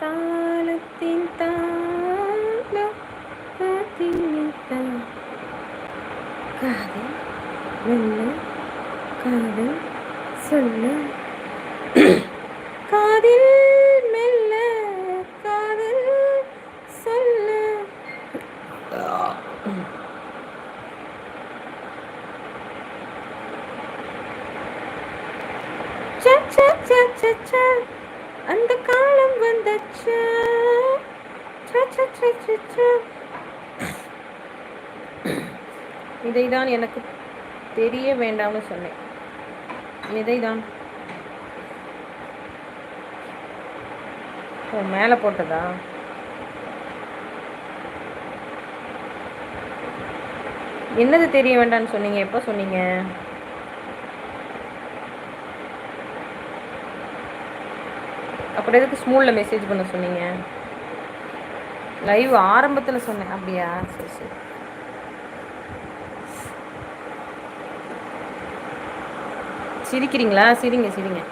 காலத்தின் தாளம் காத்திருத்தான். காதல் மெல்ல காதல் சொல்ல காதில் மெல்ல காதல் சொல்ல ச, ச, ச, ச, ச. அந்த காலம் வந்தச்சா. இதைதான் எனக்கு தெரிய வேண்டாம்னு சொன்னேன். இதைதான். ஓ மேலே போட்டதா? என்னது தெரிய வேண்டாம்னு சொன்னீங்க? எப்போ சொன்னீங்க? அப்புறம் எதுக்கு ஸ்மூலில் மெசேஜ் பண்ண சொன்னீங்க. லைவ் ஆரம்பத்தில் சொன்னேன். அப்படியா? சரி சரி. சிரிக்கிறீங்களா? சிரிங்க சிரிங்க.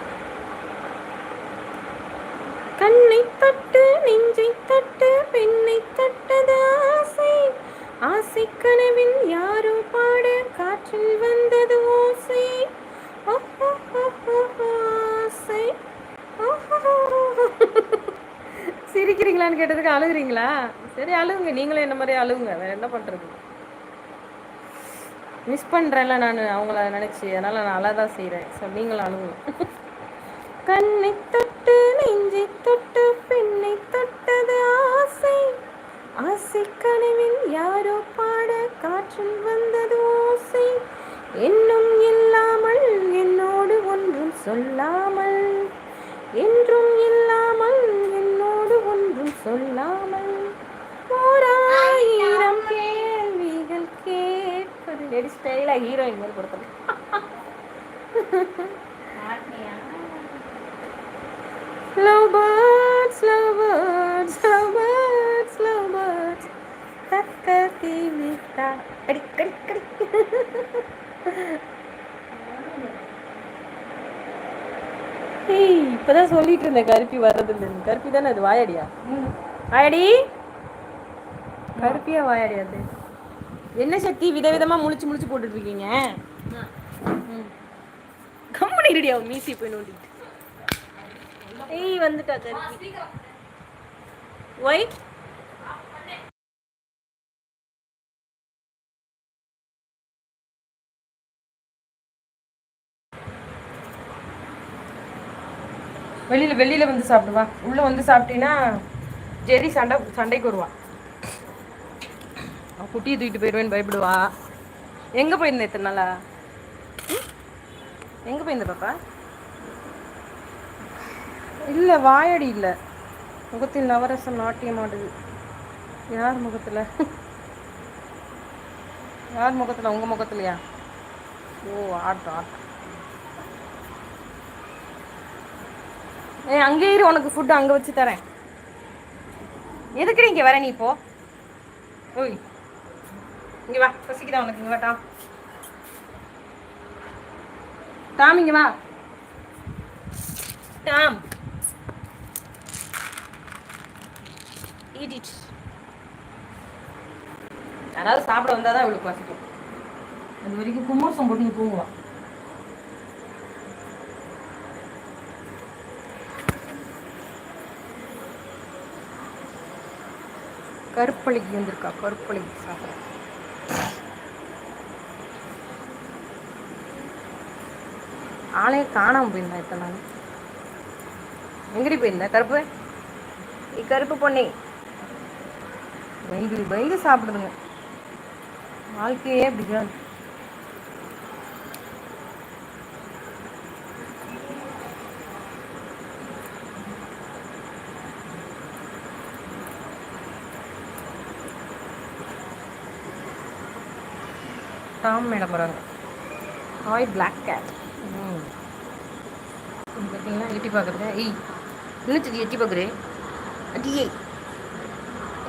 கண்ணை தட்டு நெஞ்சை தட்டு பெண்ணை தட்டது ஆசை. ஆசை கனவில் யாரோ பாட காற்றில் சிரிக்கிறீங்களான்னு கேட்டதுக்கு அழுகுறீங்களா? சரி அழுகுங்க. நீங்களும் என்ன மாதிரி அழுகுங்க. வேற என்ன பண்றது? மிஸ் பண்றேன்ல நான். அவங்கள நினைச்சு. அதனால நான் அழதான் செய்கிறேன் ஸோ நீங்களும் அழுகுங்க. கண்ணை தொட்டு நெஞ்சை தொட்டு பெண்ணை தொட்டது ஆசை. ஆசை கனவில் யாரோ பாட காற்றில் வந்தது ஓசை. என்னும் இல்லாமல் என்னோடு ஒன்றும் சொல்லா நெடி ஸ்டைலா ஹீரோயின் மாதிரி கொடுத்தது Love birds, love birds, love birds, love birds. கத்தி விட்டா கடி கடி கடி ஏய் இப்பதான் சொல்லிட்டு இருந்தேன் கருப்பி வர்றது இல்லைன்னு கருப்பி தானே அது வாயாடியா வாயாடி கருப்பியா வாயாடி அது என்ன சக்தி? விதவிதமா முழிச்சு முழிச்சு போட்டுட்டு இருக்கீங்க கம்மனி இருடியா மீசி போய் நோண்டிட்டு. ஏய் வந்துட்டா கருப்பி ஒய் வெளியில வெளியில வந்து சாப்பிடுவா உள்ள வந்து சாப்பிட்டீங்கன்னா ஜெரி சண்டை சண்டைக்கு வருவா. அவ குட்டியை தூக்கிட்டு போயிடுவேன்னு பயப்படுவா. எங்கே போயிருந்த இத்தனை நாளா? எங்கே போயிருந்த பாப்பா? இல்ல வாயடி இல்லை. முகத்தில் நவரசம் நாட்டியம் ஆடுது. யார் முகத்துல? யார் முகத்துல? உங்க முகத்துலையா? ஓ ஆட்டம் ஆட்டம் ஏய் அங்கே இரு உனக்கு ஃபுட் அங்கே வச்சு தரேன். எதுக்கு இங்கே வர நீ இப்போ? இங்க வா பசிக்குதா உனக்கு? இங்க வா டாம் டாம் இங்க வா. டாம். ஈடிட் யாராவது சாப்பிட வந்தாதான் இவளுக்கு பசிக்கும். அது வரைக்கும் குமோசம் போட்டு நீ தூங்குவா கருப்பளிக்கு வந்திருக்கா கருப்பளிக்கு சாப்பிட. ஆளே காணாம போயிருந்தா இத்தனை நாள் எங்கடி போயிருந்த? கருப்பு? இ கருப்பு பொண்ணே பயந்து பயந்து சாப்பிடுதுங்க. வாழ்க்கையே அப்படிதான் டாம் மேடம் வராங்க ஹாய் பிளாக் கேட் ம். பார்த்தீங்கன்னா எட்டி பார்க்குறேன் ஏய் இன்னும் எட்டி பார்க்குறேன் அடியே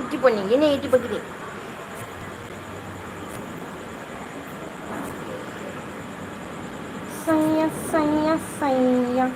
எட்டி பண்ணி என்ன எட்டி பார்க்குறேன் சையா சையா சையா.